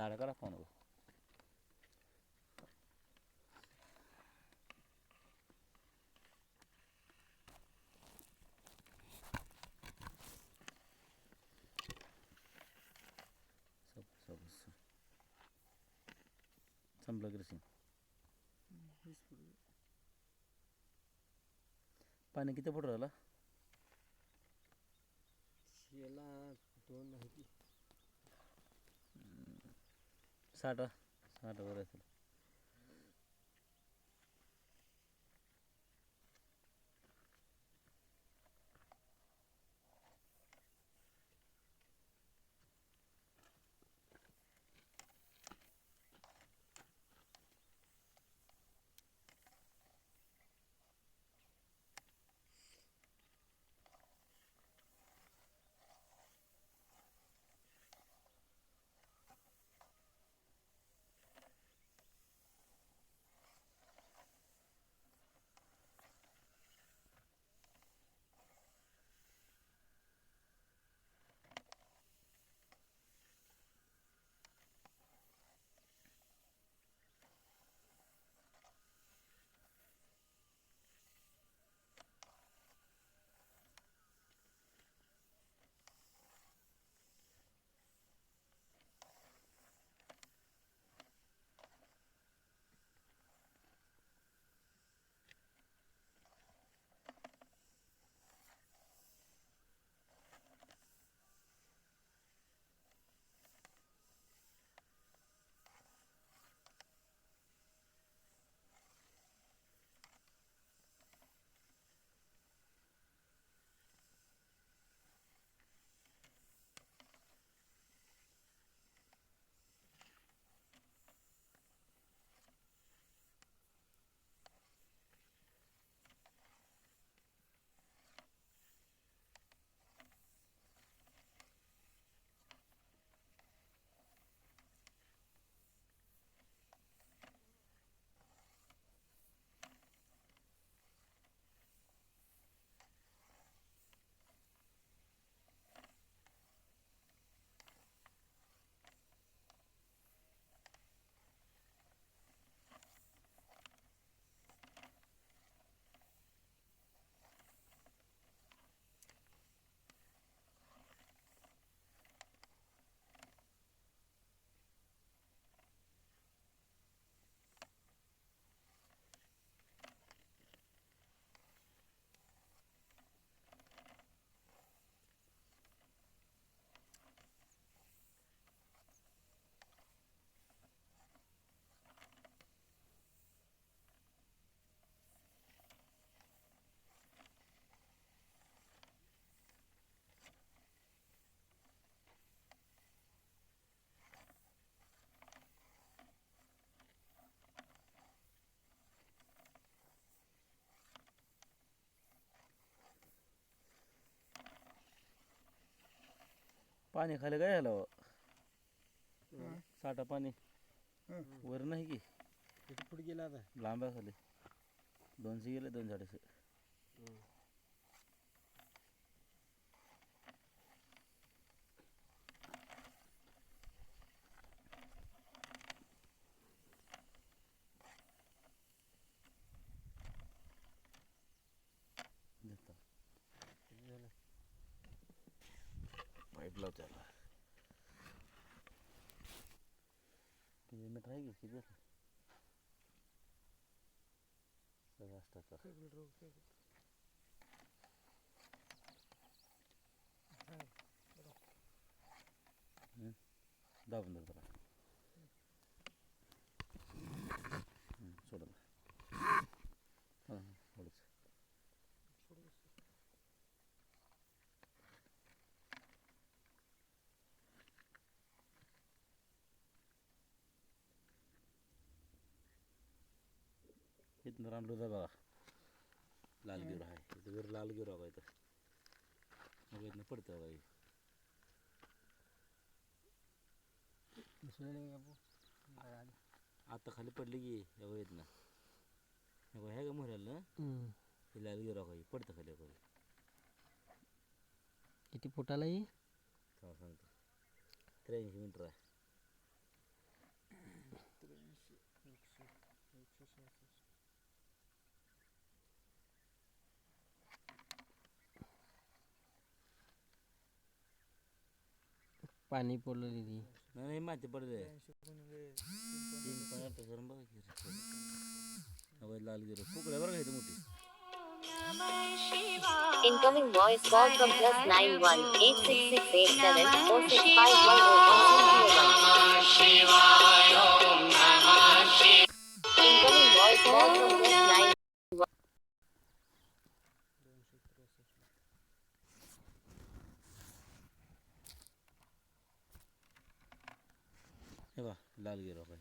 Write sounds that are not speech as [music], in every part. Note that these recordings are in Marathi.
झाडं करा फोन सब सब सब. संपलं की सिंग पाणी किती फुट राहिलं याला दोन आहे की साठ साठ वर पाणी खाली काय झालं हो? साठा पाणी. वर नाही की? पुढे गेला आता. लांब खाली. दोनशे गेले दोन झाडेसे देतो किती झालं लाव त्याला किती मीटर आहे की किती सगळं असतात दाबून धर जरा हम्म, सोडलं हां हां थोडंच इथनं आणलो जा बघा. लाल गिर आहे. इथं वर लाल गिर बघा इथं. मग इथनं पडतं बघा. आता खाली पडली की बघा इथनं. हे बघा ह्या का मोहऱ्याला हे लाल गिर हे पडतं खाली बघा. किती फुटाला आहे? थांबा सांगतो त्र्याऐंशी मीटर आहे. पाणी पडलं तिथे नाही नाही माहिती पडले तीन पण आता जरा बघा की रे. हवा लाल गिरो फुकड्या बरं इथं मोठी Incoming voice call from plus nine one eight six six eight seven four six five one Incoming voice call from plus nine हे बा लाल गिरो काय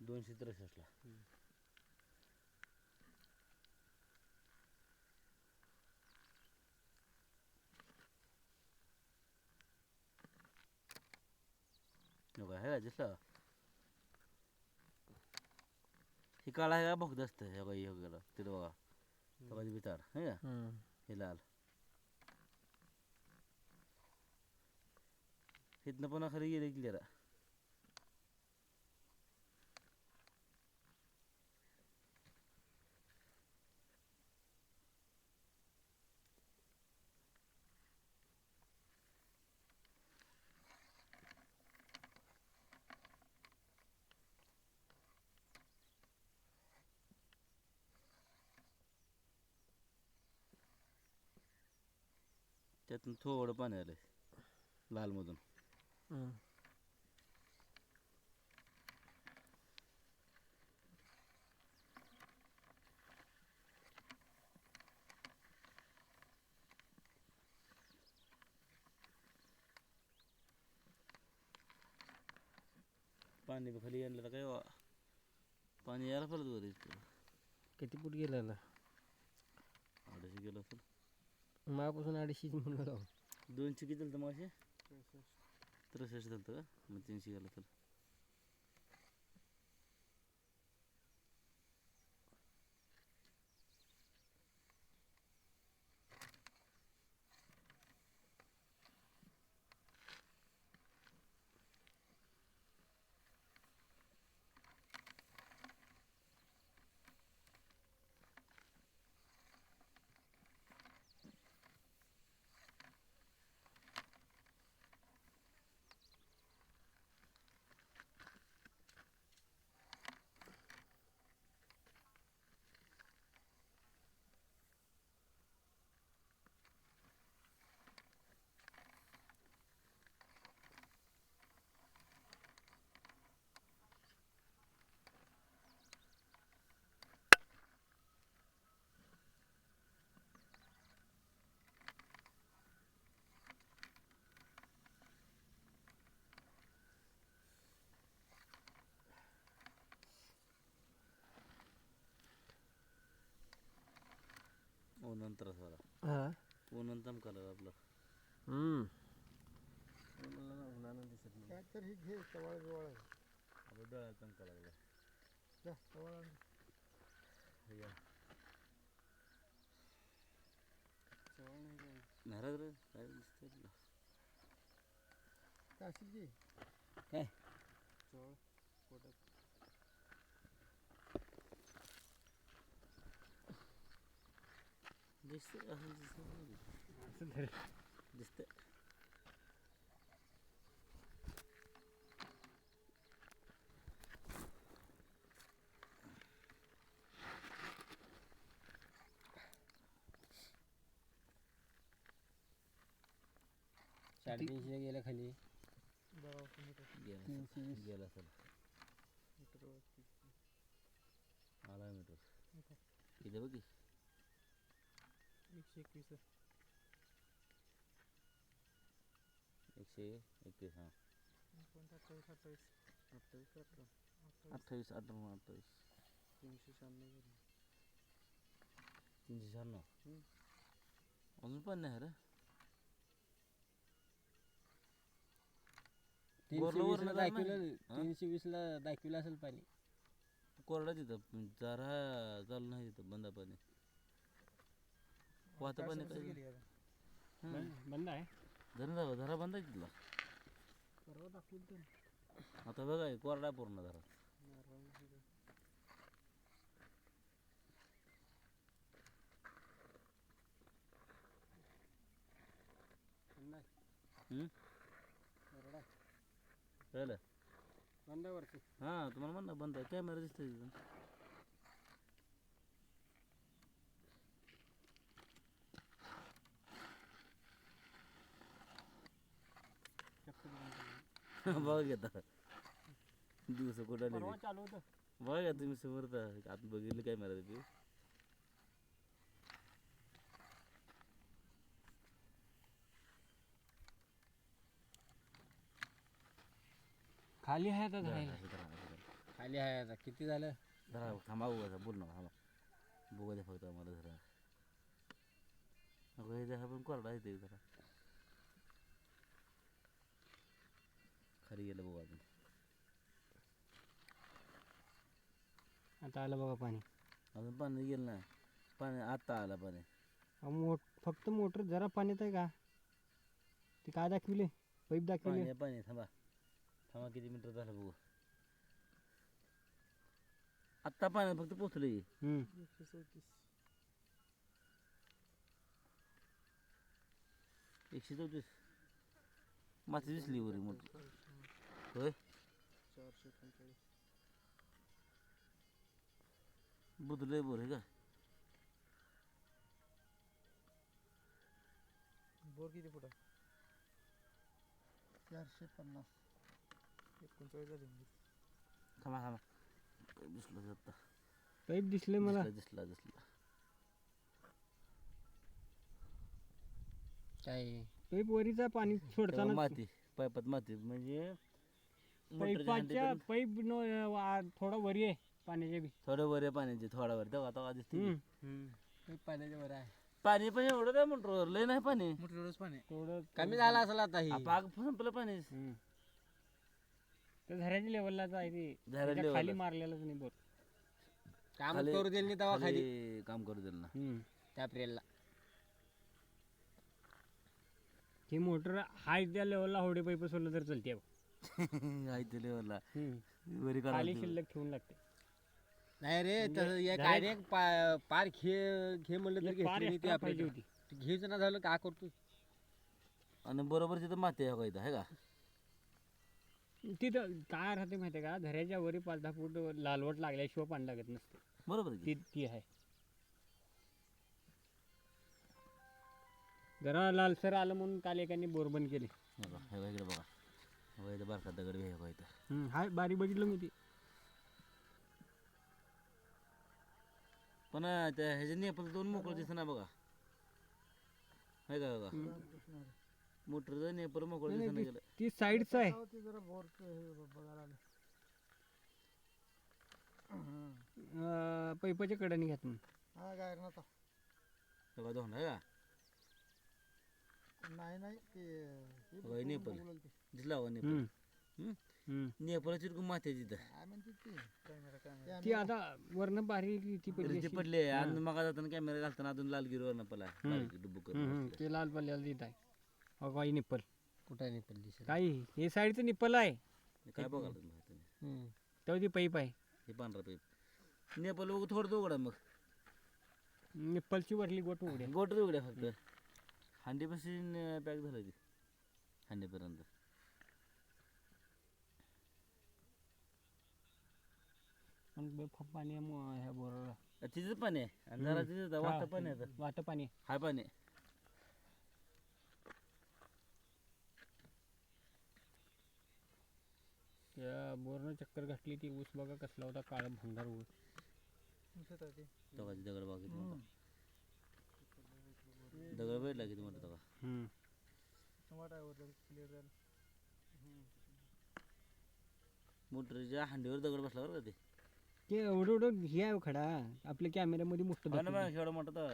दोनशे त्रेसष्टला हे हे दिसलं? हे काळा आहे का? भोगत असतं हे बघा हे गेलं तिथं बघा. हे बघा बितार हे का? हे लाल. इथनं पण खाली गेले क्लिअर त्यातून थोडं पाणी आलंय लालमधून. पाणी बी खाली आणलं तर काय वा पाणी यायला परत वर. किती फूट गेलेला अडीचशे गेलं असेल. मापासून अडीचशेच म्हणलं राव. दोनशे किती झालं मग असे त्रेसष्ट झालं का तर ओ नंतर झाला. हा. ओ नंतर कलर आपलं. हम्म. आपलं डोळ्यात पण कलर नाराज रे काय दिसतंय तुला? काय? दिसतंय असं दिसतंय दिसतंय साडेतीनशे गेल्या खाली गेला. गेला सर आला मीटर किती बघी एकशे एकवीस. हां. अठ्ठावीस अठ्ठावन्न अठ्ठावीस तीनशे शहाण्णव तीनशे शहाण्णव? अजून पण नाही रे. तीनशे वीसला दाखविलं? तीनशे वीसला दाखविलं असेल पाणी. कोरडा तिथं. जरा चालू नाही तिथं बंद पाणी. वाहतं पाणी काय बंद आहे. धरण धरा बंद आहे तिथला. आता बघा हे कोरडा पूर्ण धरा हम्म? कळलं हां तुम्हाला म्हण ना बंद आहे. कॅमेरा दिसतोय तिथून [laughs] बघा घेता दिवस कुठं आले चालू होतं. बघा तुम्ही समोर आत बघितलं कॅमेरा ते. खाली आहे आता धरा, धरायला असं धरा, असं धरा. खाली आहे आता. किती झालं? धरा थांबा बघा बोल ना थांबा. बघू द्या फक्त आम्हाला जरा. अगं हे जरा पण कोरडा येते जरा. खाली गेलं बघू अजून. आता आलं बघा पाणी. अजून पाणी गेलं ना पाणी आत्ता आला पाणी. फक्त मोटर जरा पाण्यात आहे का? ते काय दाखविले पाईप पाणी दाखविले पाणी थांबा. थांबा किती मिनिटं झालं बघू. आत्ता पाण्यात फक्त पोचले. एकशे चौतीस. माती दिसली वरी मोठी. होय. बुदलंय बोर आहे का बोर किती फुट चारशे पन्नास. एकोणचाळीस झाले म्हणजे. थांबा थांबा. दिसलं आत्ता पाईप दिसले मला. दिसला दिसला दिसला. काय? पाईप वरीचा पाणी तेव्हा सोडताना माती पाईपात माती. म्हणजे हांडीपर्यंत पाईप न थोडा वरी आहे पाण्याच्या बी. थोडं वर आहे पाण्याचे थोडा वर तेव्हा तेव्हा दिसते पाण्याच्या वर आहे. पाणी पण एवढं काय मोटर लय नाही पाणी. मोठं एवढंच पाणी थोडं कमी झाला असेल आता ही. आ, पाक संपलं पाणी. हम्म. ते झऱ्याच्या लेवललाच आहे ते. झऱ्याच्या त्याच्याखाली level ला. मारलेलंच नाही बोर. काम खाली- करू दिली नाही तेव्हा खाली खाली. काम करू दिलं ना. त्या प्रेलला. ही मोटर हाय त्या लेवलला होडे पाईप सोडलं तर चालते बघ. [laughs] खाली शिल्लक ठेवून लागते. नाही रे म्हणजे तसं पा- पार घे घे म्हणलं तर एक पार घेतली नाही ती extra पाहिजे आपल्याला होती. घ्यायचं ना झालं का करतो आणि बरोबर तिथं माती आहे का इथं आहे का? तिथं काय राहते माहितीये का? झऱ्याच्या वरी पाच दहा फूट लालवट लागल्याशिवाय पाणी लागत नसते. बरोबर आहे की? ती ती आहे. जरा लालसर आलं म्हणून काल एकाने बोर बंद केले. हे बघा, हे बघा इकडे बघा. बारका दगड हाय बारी बघितलं मी ती. पण त्या ह्याच्या नेपल दोन मोकळं दिसत ना बघा. आहे का बघा मोटरचं मोकळं नाही, दिसत नाही, गेलं ती साईडच आहे. अं, पैपाच्या कडेने घ्या तुम्ही. हा गायर नव्हता बघा दोन आहे का? नाही नाही ते बघा, हे नेपल. नेपल. हम्म. हम्म? हम्म. नेपल चिरकून माती आहे तिथं. काय म्हणते ती? Camera camera. ती आता वरनं बारीक ती पडली अशी. पडले आणि मग जाताना कॅमेरा घालताना अजून लालगिरीवर पला डुबू हम्म, हम्म. करून ते लाल पल्ल्याला तिथं आहे. अहो काही निप्पल. कुठं निपल दिसेल? काही हे? साईडचं निप्पल आहे. काय बघायला तुम्ही तुम्ही? तेव्हा ती पाईप आहे. हे पांढरा पाईप. नेपल उघड थोडं उघडा मग. निप्पलची वरली गोट उघड्या. गोटर उघड्या फक्त. हांडीपासून पॅक झालं ती. हांडीपर्यंत. आणि बे- पाणी आहे मो- ह्या बोराला तिथं पाणी आहे. आणि जरा तिथं वाटतं पाणी आहे वाट पाणी आहे. हाय पाणी आहे. त्या बोरनं चक्कर घातली ती ऊस बघा कसला होता काळा भंगार ऊस. दगड मोठा दगड भेटला किती मोठा तेव्हा? हम्म. मोटरच्या हांडीवर दगड बसला बरं का ते? ते एवढं एवढं हे आहे हो खडा. आपल्या कॅमेऱ्यामध्ये मोठं हो ना दाखवलं. मग एवढा मोठा तवा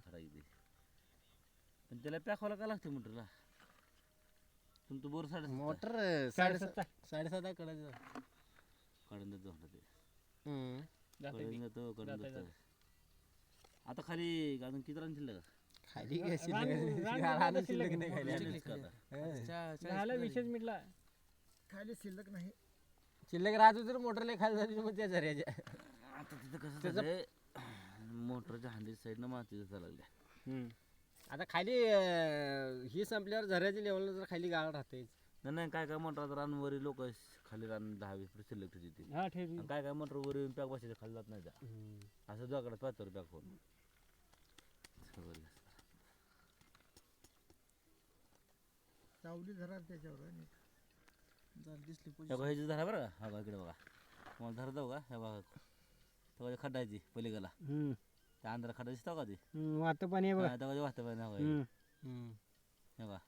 खडा इथे पण त्याला पॅक व्हायला का लागते मोटरला? तुमचं बोर साडे मोटर साडेसात साडेसात कडे काढून देतो म्हणलं ते. जाते काढून ती. देतो काढून जाते, देतो. आता खाली अजून किती रान शिल्लक? खाली काय शिल्लक रान नाही खाली? झालं विशेष मिटला. खाली शिल्लक नाही. शिल्लक राहत होती तर मोटरला खाली झाली मग त्या झऱ्याच्या आता तिथं कसं झालंय मोटरच्या हांडी साईडनं माती दिसायला लागल्या. हम्म. आता खाली अं, ही संपल्यावर झऱ्याच्या लेवलला जर खाली गाळ राहते. नाही नाही काय काय मोटर रानवरी लोक खाली रान दहा वीस फूट शिल्लक ठेवते हा ठेव आणि काय काय मोटर वर येऊन पॅक बसायचं खाली जात नाही त्या. असं जोकडे पाचवर पॅक होऊन. सावली धरा त्याच्यावर आणि ह्याची धरा बरं का? हा बघा इकडे बघा. मला धरा जाऊ का? ह्या बघा. तेव्हा खड्डायची पलीकडला. हम्म. त्या अंधारा खड्डा दिसतो का ते? हम्म, वाहतं पाणी आहे बघा. हा, तेव्हा वाहतं पाहिजे हवा हम्म. हे बघा.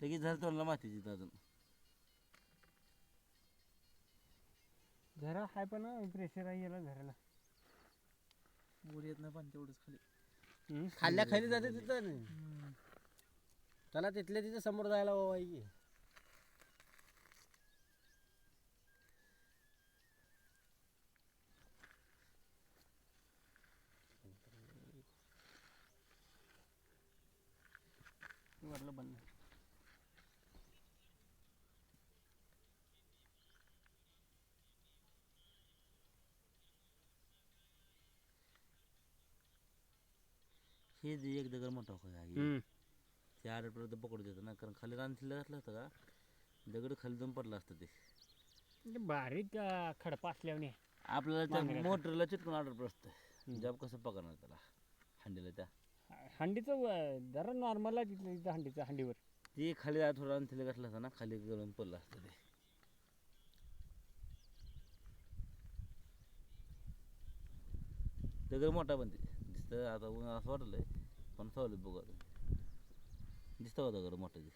ते किती झालं तोंडला मातीची इथं अजून? झरा हाय पण प्रेशर आहे याला झराला वर येत नाही पाणी तेवढंच खाली. खाल्ल्या खाली जाते तिथं. त्याला तिथल्या तिथं समोर जायला हवं वरलं हे जे एक दगड मोठा होता आहे हम्म. ते पकडू देतं ना कारण खाली रान शिल्लक घातलं असतं का दगड खाली जाऊन पडलं असतं ते. ते बारीक अं, खडपा असल्याने आपल्याला त्या. मोटरला चिटकून ऑर्डर असतं जॉब कसं पकडणार त्याला? हंडीला त्या. हंडीचं जरा नॉर्मल आहे तिथलं इथं हंडीचं हंडीवर. ते खाली आ- थोडं शिल्लक घातलं असतं ना खाली गळून पडलं असतं ते. दगड मोठा पण ते. दिसतं आता ऊन असं वाटलंय पण सवलत बघू आता. दिसतं का दगड मोठं ते.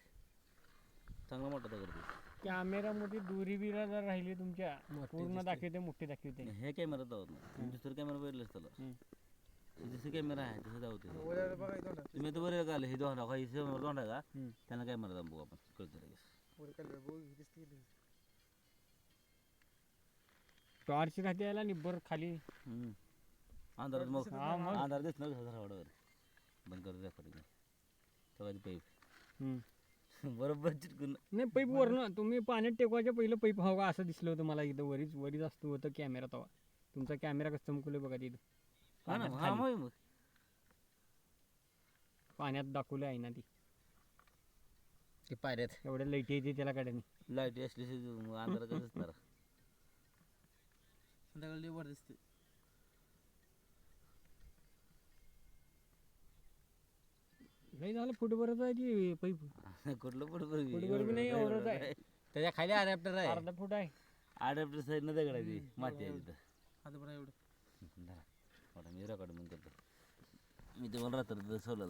चांगला मोठा दगड ते. कॅमेरामध्ये दुरी बिरा जर राहिली तुमच्या पूर्ण दाखवते मोठी दाखवते. हे कॅमेरा नाही दुसरं कॅमेरा बघितलंच त्याला. हम्म. दुसरं कॅमेरा आहे तसं वर ना तुम्ही तर बरं आलं हे दोंडा काही समोर दोंडा का? हम्म. त्यांना कॅमेरा दाम बघू आपण कळतं लगेच. वर नाही. टॉर्च राहते याला निब्बर खाली. हम्म. अंधारात मग. अंधार दिसत नव्हतं झाडावर बंद कर रेकॉर्डिंग पाईप. हम्म. [laughs] बरोबर चिटकून नाही पैप वरनं तुम्ही पाण्यात टेकवायच्या पहिलं पैप हवा असं दिसलं होतं मला इथं वरीच वरीच असतो होतं कॅमेरा तेव्हा. तुमचा कॅमेरा कसं चमकलं बघा तिथं. हा ना पाण्यात हा खाली. मग मग. पाण्यात दाखवलं आहे ना ती. ते पायऱ्यात एवढ्या लाईटी येते त्याला काढायला लाइट असली अंधार कसं [laughs] दिसणार. संध्याकाळी वर दिसते नाही झालं फुटभरच आहे ती पैप. कुठलं फुटभर बी? नाही एवढंच आहे. त्याच्याखाली अडॅप्टर आहे. अर्धा फूट आहे. आडपटर साईडनं दगड आहे ती माती आहे तिथं. एवढं. धरा. आता मी रेकॉर्ड मग करतो मी तुम्हाला रात्र सोडलं